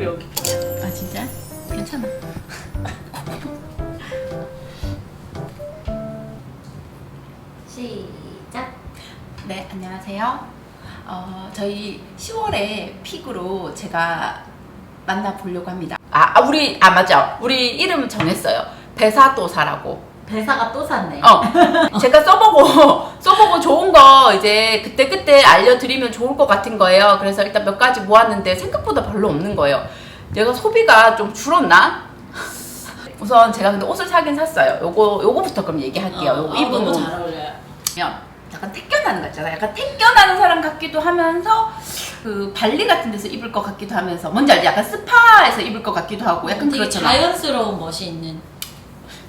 우리 여기. 아 진짜? 괜찮아. 시작. 네 안녕하세요. 어, 저희 10월에 픽으로 제가 만나 보려고 합니다. 아 아, 우리 아 맞아 우리 이름 정했어요. 배사도사라고. 배사가 또 샀네. 어 제가 써보고 써보고 좋은 거 이제 그때 그때 알려드리면 좋을 것 같은 거예요. 그래서 일단 몇 가지 모았는데 생각보다 별로 없는 거예요. 내가 소비가 좀 줄었나? 우선 제가 근데 옷을 사긴 샀어요. 요거 요거부터 그럼 얘기할게요. 요거 입은 아, 너무 옷. 잘 어울려요. 그냥 약간 택견나는 거 있잖아. 약간 택견나는 사람 같기도 하면서 그 발리 같은 데서 입을 것 같기도 하면서 뭔지 알지? 약간 스파에서 입을 것 같기도 하고 약간 되게 그렇잖아. 자연스러운 멋이 있는.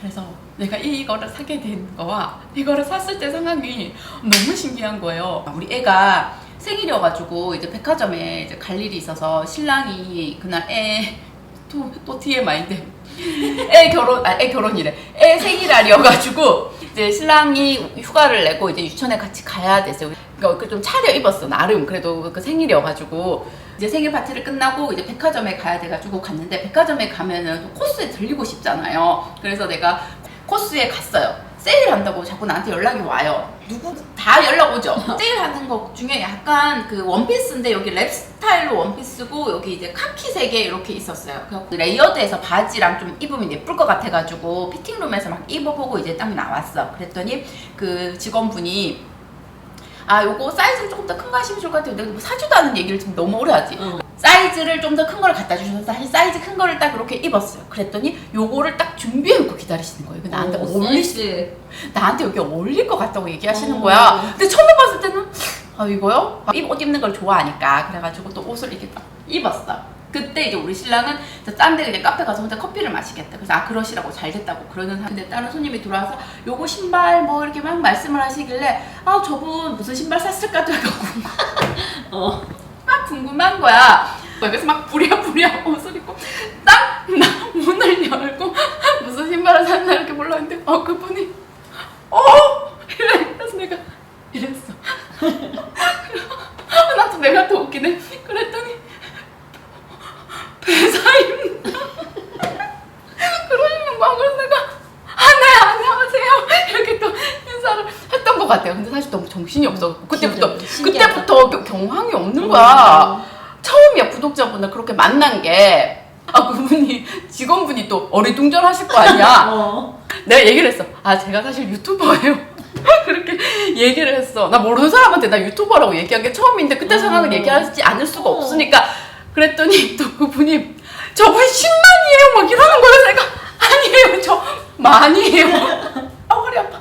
그래서 내가 이거를 사게 된 거와 이거를 샀을 때 상황이 너무 신기한 거예요. 우리 애가 생일이어가지고 이제 백화점에 이제 갈 일이 있어서 신랑이 그날 애 또 또 TMI인데 애 결혼 아 애 결혼이래 애 생일날이어가지고 이제 신랑이 휴가를 내고 이제 유치원에 같이 가야 됐어요. 그러니까 좀 차려 입었어 나름 그래도 그 생일이어가지고 이제 생일 파티를 끝나고 이제 백화점에 가야 돼가지고 갔는데 백화점에 가면은 또 코스에 들리고 싶잖아요. 그래서 내가 코스에 갔어요. 세일한다고 자꾸 나한테 연락이 와요. 누구 다 연락 오죠. 세일하는 거 중에 약간 그 원피스인데 여기 랩 스타일로 원피스고 여기 이제 카키색에 이렇게 있었어요. 그 레이어드해서 바지랑 좀 입으면 예쁠 것 같아가지고 피팅룸에서 막 입어보고 이제 딱 나왔어. 그랬더니 그 직원분이 아 요거 사이즈를 조금 더 큰 거 하시면 좋을 것 같아요. 근데 뭐 사지도 않은 얘기를 지금 너무 오래 하지. 어. 사이즈를 좀 더큰 거를 갖다 주셔서 사실 사이즈 큰 거를 딱 그렇게 입었어요. 그랬더니 요거를 딱 준비해 놓고 기다리시는 거예요. 나한테 오, 어울리시. 나한테 여기 어울릴 것 같다고 얘기하시는 어. 거야. 근데 처음에 봤을 때는 아 이거요? 아, 입- 옷 입는 걸 좋아하니까 그래가지고 또 옷을 이렇게 딱 입었어. 그때 이제 우리 신랑은 딴데 이제 카페 가서 혼자 커피를 마시겠다. 그래서 아 그러시라고 잘 됐다고 그러는 사- 근데 다른 손님이 들어와서 요거 신발 뭐 이렇게 막 말씀을 하시길래 아 저분 무슨 신발 샀을까도 하고 어. 막 궁금한 거야. 그래서 막 부랴부랴 옷을 입고 딱나 문을 열고 무슨 신발을 샀나 이렇게 몰랐는데 어 그분이 어 이래 그래서 내가 이랬어. 나도 내가 더 웃기네. 그랬더니 배사입니다. 그러시는 거야. 그래서 내가 아네 안녕하세요 이렇게 또 인사를 했던 것 같아요. 근데 사실 너무 정신이 없어. 그때부터 진짜 신기하다. 그때부터 겨- 경황이 없는 거야. 처음이야 구독자분을 그렇게 만난 게. 아 그분이 직원분이 또 어리둥절하실 거 아니야. 어. 내가 얘기를 했어. 아 제가 사실 유튜버예요. 그렇게 얘기를 했어. 나 모르는 사람한테 나 유튜버라고 얘기한 게 처음인데 그때 어. 상황을 얘기하지 않을 수가 어. 없으니까 그랬더니 또 그분이 저분 10만이에요 막 이러는 거예요. 내가 아니에요 저 많이에요. 아 허리 아파.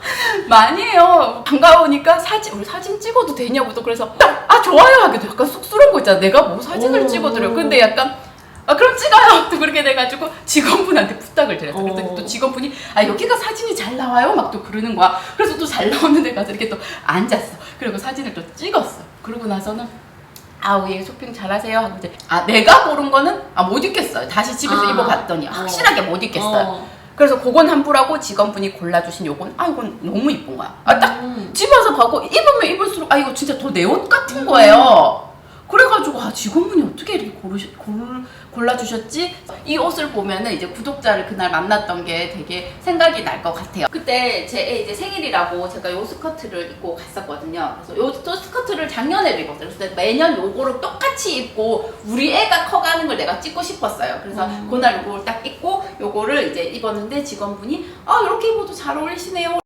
많이 해요. 반가우니까 사진 우리 사진 찍어도 되냐고 또 그래서 아 좋아요 하기도 약간 쑥스러운 거 있잖아. 내가 뭐 사진을 오. 찍어드려. 근데 약간 아 그럼 찍어요. 또 그렇게 돼가지고 직원분한테 부탁을 드렸어. 그랬더니 어. 또 직원분이 아 여기가 사진이 잘 나와요. 막 또 그러는 거야. 그래서 또 잘 나오는 데 가서 이렇게 또 앉았어. 그리고 사진을 또 찍었어. 그러고 나서는 아우 얘 쇼핑 잘하세요 하고 이제 아 내가 고른 거는 아 못 입겠어요. 다시 집에서 아. 입어봤더니 어. 확실하게 못 입겠어요. 어. 그래서 그건 환불하고 직원분이 골라주신 요건 아 이건 너무 이쁜 거야. 아 딱 음. 집에서 보고 입으면 입을수록 아 이거 진짜 더 내 옷 같은 거예요. 그래가지고 아 직원분이 어떻게 이렇게 고르시, 골, 골라주셨지? 이 옷을 보면은 이제 구독자를 그날 만났던 게 되게 생각이 날 것 같아요. 그때 제애 이제 생일이라고 제가 요 스커트를 입고 갔었거든요. 그래서 요 또 스커트를 작년에도 입었어요. 그래서 매년 요거를 똑같이 입고 우리 애가 커가는 걸 내가 찍고 싶었어요. 그래서 음. 그날 요걸 딱 입고 요거를 이제 입었는데 직원분이 아 이렇게 입어도 잘 어울리시네요.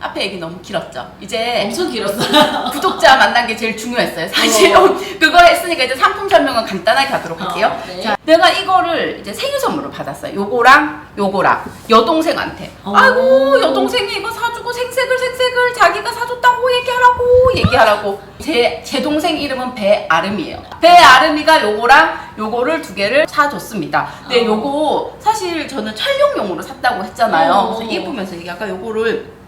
앞에 얘기 너무 길었죠. 이제 엄청 길었어. 구독자 만난 게 제일 중요했어요. 사실 어. 그거 했으니까 이제 상품 설명은 간단하게 하도록 할게요. 어, 네. 자, 내가 이거를 이제 생일 선물로 받았어요. 요거랑 요거랑 여동생한테. 어. 아이고 여동생이 이거 사주고 생색을 생색을 자기가 사줬다고 얘기하라고 얘기하라고. 제 제 동생 이름은 배아름이에요. 배아름이가 요거랑 요거를 두 개를 사줬습니다. 근데 어. 요거 사실 저는 촬영용으로 샀다고 했잖아요. 어. 그래서 입으면서 이게 아까 요거를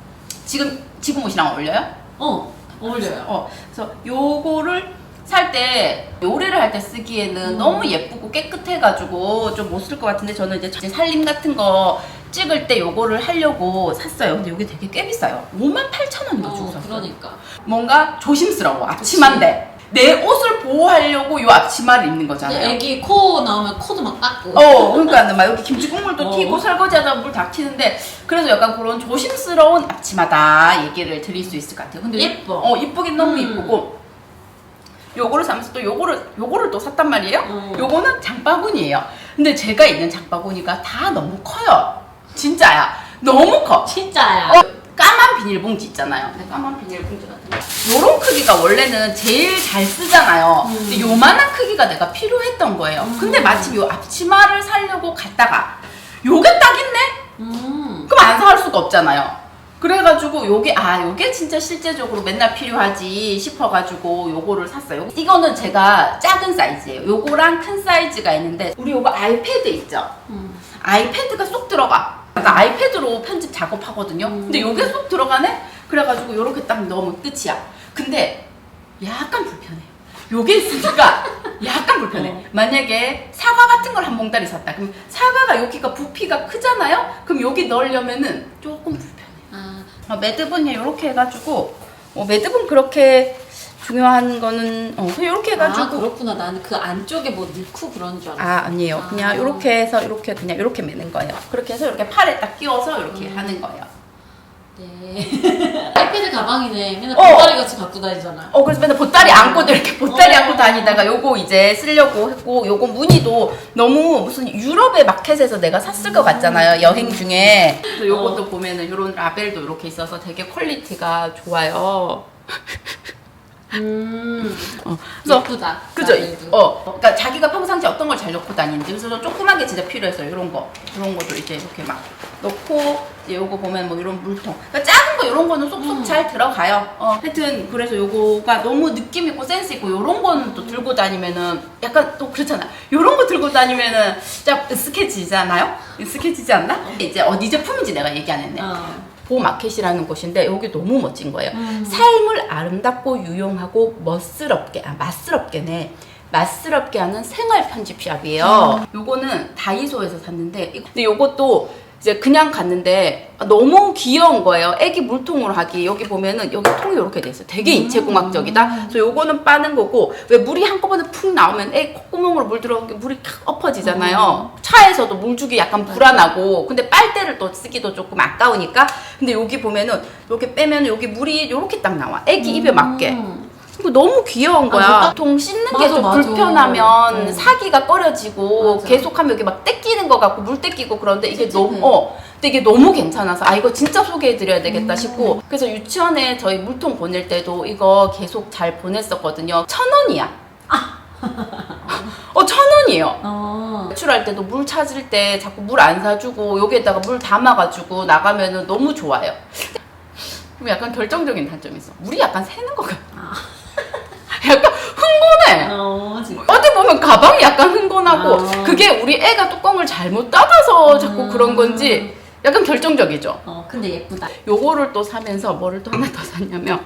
지금 지금 옷이랑 어울려요? 어. 어울려요. 어, 그래서 요거를 살 때 요리를 할 때 쓰기에는 음. 너무 예쁘고 깨끗해가지고 좀 못 쓸 것 같은데 저는 이제 제 살림 같은 거 찍을 때 요거를 하려고 샀어요. 근데 이게 되게 꽤 비싸요. 5만 8천 원인가 주고 어, 샀어요. 그러니까. 뭔가 조심스러워. 아침한데. 내 옷을 보호하려고 요 앞치마를 입는 거잖아요. 애기 코 나오면 코도 막 닦고. 어, 그러니까 막 여기 김치 국물도 어. 튀고 설거지하다 물 다 튀는데 그래서 약간 그런 조심스러운 앞치마다 얘기를 드릴 수 있을 것 같아요. 근데 예뻐. 어, 이쁘긴 너무 음. 이쁘고 요거를 사면서 또 요거를 요거를 또 샀단 말이에요. 음. 요거는 장바구니예요. 근데 제가 있는 장바구니가 다 너무 커요. 진짜야. 너무 커. 진짜야. 어, 비닐봉지 있잖아요. 네, 까만 비닐봉지 같은 거. 요런 크기가 원래는 제일 잘 쓰잖아요. 음. 근데 요만한 크기가 내가 필요했던 거예요. 음. 근데 마침 요 앞치마를 사려고 갔다가 요게 딱 있네? 음. 그럼 안 살 수가 없잖아요. 그래가지고 요게 아 요게 진짜 실제적으로 맨날 필요하지 싶어가지고 요거를 샀어요. 이거는 제가 작은 사이즈예요. 요거랑 큰 사이즈가 있는데 우리 요거 아이패드 있죠? 음. 아이패드가 쏙 들어가. 나 아이패드로 편집 작업하거든요. 음. 근데 요게 쏙 들어가네? 그래가지고 요렇게 딱 넣으면 끝이야. 근데 약간 불편해요. 요게 있으니까 약간 불편해. 어. 만약에 사과 같은 걸한 몽다리 샀다. 그럼 사과가 여기가 부피가 크잖아요? 그럼 여기 넣으려면은 조금 불편해. 아, 어, 매듭은 이렇게 해가지고, 어, 매듭은 그렇게 중요한 거는, 어, 그냥 이렇게 아 해가지고. 그렇구나. 나는 그 안쪽에 뭐 넣고 그런 줄 알았어. 아 아니에요. 아. 그냥 이렇게 해서 이렇게 그냥 이렇게 매는 거예요. 그렇게 해서 이렇게 팔에 딱 끼워서 이렇게 음. 하는 거예요. 네. 아이패드 가방이네. 맨날 어. 보따리 같이 갖고 다니잖아. 어 그래서 맨날 보따리 안고 이렇게 보따리 어. 안고 다니다가 요거 이제 쓰려고 했고 요거 무늬도 너무 무슨 유럽의 마켓에서 내가 샀을 것 같잖아요 여행 중에 그래서 요것도 보면은 요런 라벨도 이렇게 있어서 되게 퀄리티가 좋아요 음. 어, 그래서 예쁘다. 그죠? 라벨도. 어, 그러니까 자기가 평상시에 어떤 걸 잘 넣고 다니는지 그래서 조그맣게 진짜 필요했어요. 이런 거, 이런 것도 이제 이렇게 막 넣고 이제 요거 보면 뭐 이런 물통, 그러니까 작은 거 이런 거는 쏙쏙 음. 잘 들어가요. 어, 하여튼 그래서 요거가 너무 느낌 있고 센스 있고 요런 거는 또 들고 다니면은 약간 또 그렇잖아. 요런 거 들고 다니면은 진짜 스케치잖아요. 스케치지 않나? 이제 어디 제품인지 내가 얘기 안 했네. 어. 보마켓이라는 곳인데 여기 너무 멋진 거예요. 음. 삶을 아름답고 유용하고 멋스럽게, 아, 맛스럽게네. 맛스럽게 하는 생활 편집샵이에요. 요거는 다이소에서 샀는데, 이- 근데 요것도 이제 그냥 갔는데 너무 귀여운 거예요. 애기 물통으로 하기. 여기 보면은 여기 통이 이렇게 돼 있어요. 되게 인체공학적이다. 그래서 요거는 빠는 거고 왜 물이 한꺼번에 푹 나오면 애 콧구멍으로 물 들어오는 게 물이 탁 엎어지잖아요. 차에서도 물 주기 약간 불안하고 근데 빨대를 또 쓰기도 조금 아까우니까 근데 여기 보면은 여기 빼면 여기 물이 요렇게 딱 나와. 애기 입에 맞게. 음. 이거 너무 귀여운 거야. 아, 딱- 보통 씻는 게 맞아, 좀 맞아. 불편하면 음. 사기가 꺼려지고 맞아. 계속하면 여기 막 떼끼는 것 같고 물 떼끼고 그런데 이게 찝찝해. 너무 어 근데 이게 너무 괜찮아서 아 이거 진짜 소개해드려야 되겠다 음. 싶고 그래서 유치원에 저희 물통 보낼 때도 이거 계속 잘 보냈었거든요. 천 원이야. 어, 천 원이에요. 어. 외출할 때도 물 찾을 때 자꾸 물 안 사주고 여기에다가 물 담아가지고 나가면은 너무 좋아요. 그럼 약간 결정적인 단점이 있어. 물이 약간 새는 것 같아. 아. 어. 어디 보면 가방이 약간 흥건하고 아. 그게 우리 애가 뚜껑을 잘못 닫아서 자꾸 음. 그런 건지 약간 결정적이죠. 어, 근데 예쁘다. 요거를 또 사면서 뭐를 또 하나 더 샀냐면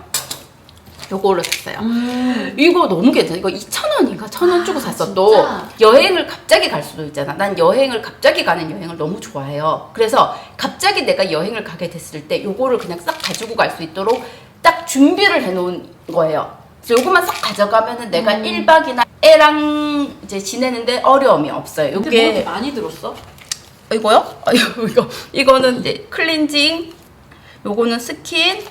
요거를 샀어요. 음. 이거 너무 괜찮아. 이거 2,000원인가? 1,000원 주고 아, 샀어. 또 여행을 갑자기 갈 수도 있잖아. 난 여행을 갑자기 가는 여행을 너무 좋아해요. 그래서 갑자기 내가 여행을 가게 됐을 때 요거를 그냥 싹 가지고 갈 수 있도록 딱 준비를 해 놓은 거예요. 그래서 요것만 싹 가져가면은 내가 음. 1박이나 애랑 이제 지내는데 어려움이 없어요. 근데 뭐 이렇게 요게 많이 들었어? 이거요? 아, 이거, 이거. 이거는 이제 클렌징, 요거는 스킨,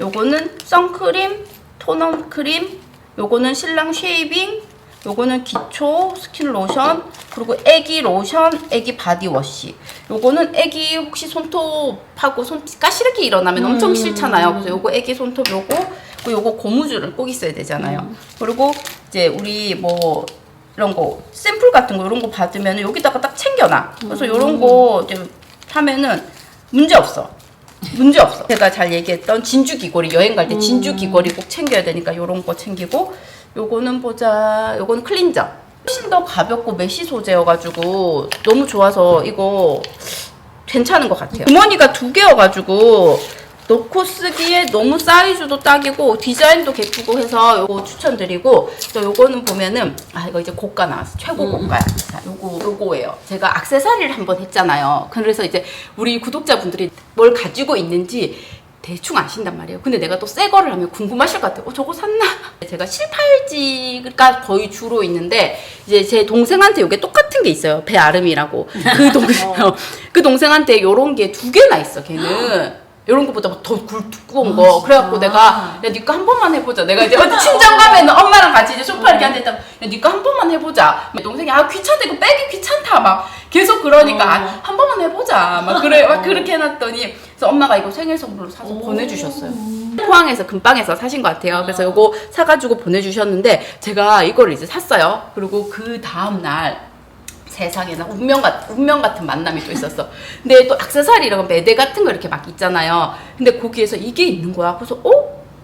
요거는 선크림, 토너 크림, 요거는 신랑 쉐이빙, 요거는 기초 스킨 로션, 그리고 애기 로션, 애기 바디워시. 요거는 애기 혹시 손톱하고 손 까시르기 일어나면 엄청 음. 싫잖아요. 그래서 요거 애기 손톱 요거, 요거 고무줄을 꼭 있어야 되잖아요. 음. 그리고 이제 우리 뭐 이런 거 샘플 같은 거 이런 거 받으면 여기다가 딱 챙겨놔. 그래서 음. 이런 거 이제 하면은 문제 없어. 문제 없어. 제가 잘 얘기했던 진주 귀걸이 여행 갈 때 진주 음. 귀걸이 꼭 챙겨야 되니까 이런 거 챙기고 요거는 보자. 요거는 클린저. 훨씬 더 가볍고 메쉬 소재여가지고 너무 좋아서 이거 괜찮은 것 같아요. 주머니가 두 개여가지고 넣고 쓰기에 너무 사이즈도 딱이고 디자인도 예쁘고 해서 요거 추천드리고 또 요거는 보면은 아 이거 이제 고가 나왔어 최고 음. 고가야 자 요거 요거예요 제가 악세사리를 한번 했잖아요 그래서 이제 우리 구독자분들이 뭘 가지고 있는지 대충 아신단 말이에요. 근데 내가 또 새 거를 하면 궁금하실 것 같아요. 어, 저거 샀나? 제가 실팔찌가 거의 주로 있는데 이제 제 동생한테 이게 똑같은 게 있어요. 배아름이라고. 그 동생, 그 동생한테 요런 게 두 개나 있어, 걔는. 이런 것보다 더 굵, 두꺼운 거. 아, 그래갖고? 내가, 야, 니거 한 번만 해보자. 내가 이제 어디 친정 가면은 엄마랑 같이 이제 소파 이렇게 앉아있다가, 야, 니거 한 번만 해보자. 내 동생이, 아, 귀찮다. 이거 빼기 귀찮다. 막 계속 그러니까, 어. 아, 한 번만 해보자. 막 그래, 막 그렇게 해놨더니, 그래서 엄마가 이거 생일 선물로 사서 보내주셨어요. 포항에서 금방에서 사신 것 같아요. 그래서 이거 사가지고 보내주셨는데 제가 이거를 이제 샀어요. 그리고 그 다음 날 세상에나 운명 같 운명 같은 만남이 또 있었어. 근데 또 액세서리랑 매대 같은 거 이렇게 막 있잖아요. 근데 거기에서 이게 있는 거야. 그래서 어?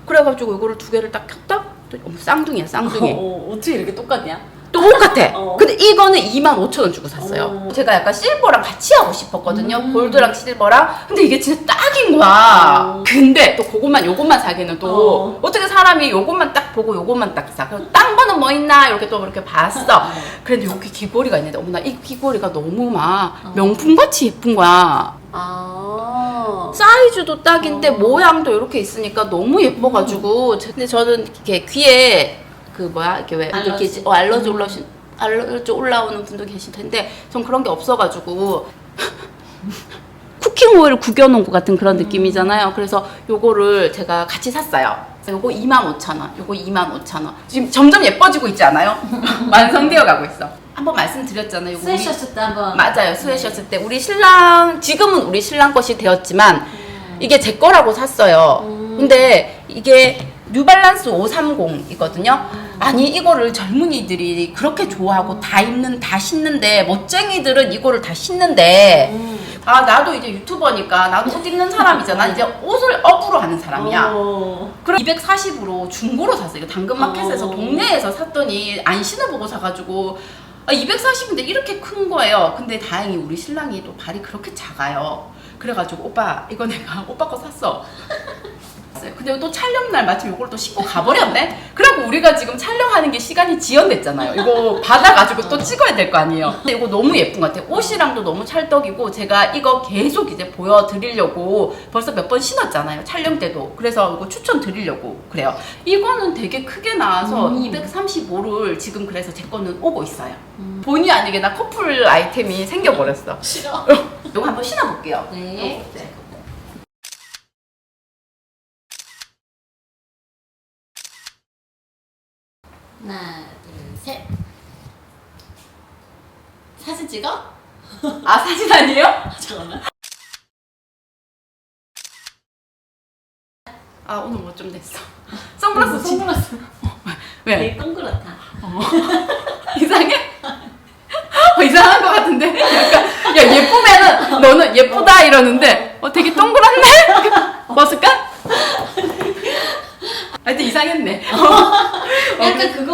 그래가지고 이거를 두 개를 딱 켰다. 또 어머, 쌍둥이야 쌍둥이. 어, 어떻게 이렇게 똑같냐? 똑같아. 어. 근데 이거는 25,000원 주고 샀어요. 어. 제가 약간 실버랑 같이 하고 싶었거든요. 음. 골드랑 실버랑. 근데 이게 진짜 딱 인 거야. 어. 근데 또 그것만 요것만 사기는 또 어. 어. 떻게 사람이 요것만 딱 보고 요것만 딱 사. 그래서 딴 거는 뭐 있나 이렇게 또 이렇게 봤어. 그런데 여기 귀걸이가 있는데 어머나 이 귀걸이가 너무 막 어. 명품같이 예쁜 거야. 아. 사이즈도 딱인데 어. 모양도 이렇게 있으니까 너무 예뻐가지고 근데 저는 이렇게 귀에 그 뭐야 이렇게 왜 이렇게 알러지. 어, 알러지 음. 올라오신 알러지 올라오는 분도 계실 텐데 전 그런 게 없어가지고 쿠킹 오일 구겨놓은 것 같은 그런 느낌이잖아요. 그래서 요거를 제가 같이 샀어요. 요거 25,000원, 요거 25,000원. 지금 점점 예뻐지고 있지 않아요? 완성되어 가고 있어. 한번 말씀드렸잖아요. 요거 우리- 스웨셔츠 때 한번. 맞아요. 스웨셔츠 때 우리 신랑 지금은 우리 신랑 것이 되었지만 음. 이게 제 거라고 샀어요. 음. 근데 이게 뉴발란스 530이거든요. 음. 아니 이거를 젊은이들이 그렇게 좋아하고 다 입는 다 신는데 멋쟁이들은 이거를 다 신는데 음. 아 나도 이제 유튜버니까 나도 옷 입는 사람이잖아. 이제 옷을 업으로 하는 사람이야. 어. 그럼 240으로 중고로 샀어요. 이거 당근마켓에서 어. 동네에서 샀더니 안 신어보고 사가지고 아, 240인데 이렇게 큰 거예요. 근데 다행히 우리 신랑이 또 발이 그렇게 작아요. 그래가지고 오빠 이거 내가 오빠 거 샀어. 근데 또 촬영날 마침 이걸 또 신고 가버렸네? 그래갖고 우리가 지금 촬영하는 게 시간이 지연됐잖아요. 이거 받아가지고 또 찍어야 될 거 아니에요. 근데 이거 너무 예쁜 것 같아요. 옷이랑도 너무 찰떡이고 제가 이거 계속 이제 보여드리려고 벌써 몇 번 신었잖아요. 촬영 때도. 그래서 이거 추천드리려고 그래요. 이거는 되게 크게 나와서 음. 235를 지금 그래서 제 거는 오고 있어요. 음. 본의 아니게 나 커플 아이템이 생겨버렸어. 싫어. 이거 한번 신어볼게요. 네. 요거. 네. 하나, 둘, 셋. 사진 찍어? 아 사진 아니에요? 잠깐만. 아 오늘 뭐 좀 됐어. 선글라스 진 선글라스. 왜? 되게 동그랗다. 이상해? 어, 이상한 것 같은데? 약간, 야, 예쁘면은, 너는 예쁘다 이러는데, 어, 되게 동그랗네? 벗을까? 하여튼 이상했네. 약간 그거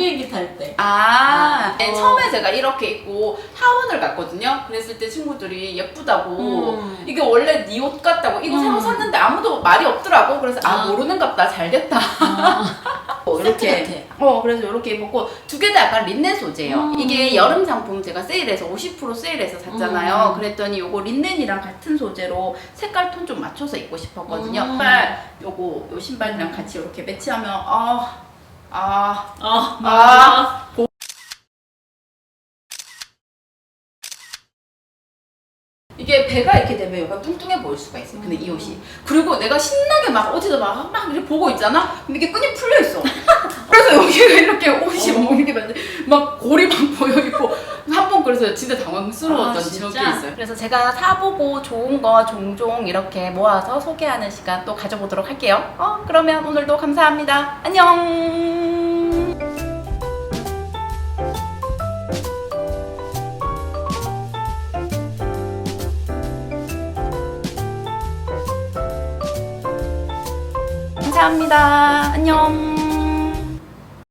얘기 탈 때. 아, 네, 어. 처음에 제가 이렇게 입고 하원을 갔거든요. 그랬을 때 친구들이 예쁘다고, 음. 이게 원래 네 옷 같다고, 이거 새로 음. 샀는데 아무도 말이 없더라고. 그래서, 아, 아. 모르는갑다. 잘 됐다. 아, 어, 이렇게 어 그래서 이렇게 입었고 두 개 다 약간 린넨 소재예요. 음. 이게 여름 상품 제가 세일해서 50% 세일해서 샀잖아요. 음. 그랬더니 요거 린넨이랑 같은 소재로 색깔 톤 좀 맞춰서 입고 싶었거든요. 음. 신발 요거 요 신발이랑 같이 이렇게 매치하면 아 아, 어, 아, 이게 배가 이렇게 되면 약간 뚱뚱해 보일 수가 있어요. 근데 이 옷이. 그리고 내가 신나게 막 어디서 막, 막 이렇게 보고 있잖아? 근데 이게 끈이 풀려 있어. 그래서 여기가 이렇게 옷이 어. 막 이렇게 막, 막 골이 막 보여 있고 그래서 진짜 당황스러웠던 아, 진짜? 있어요. 그래서 제가 사보고 좋은 거 종종 이렇게 모아서 소개하는 시간 또 가져보도록 할게요. 어, 그러면 오늘도 감사합니다. 안녕. 감사합니다. 안녕.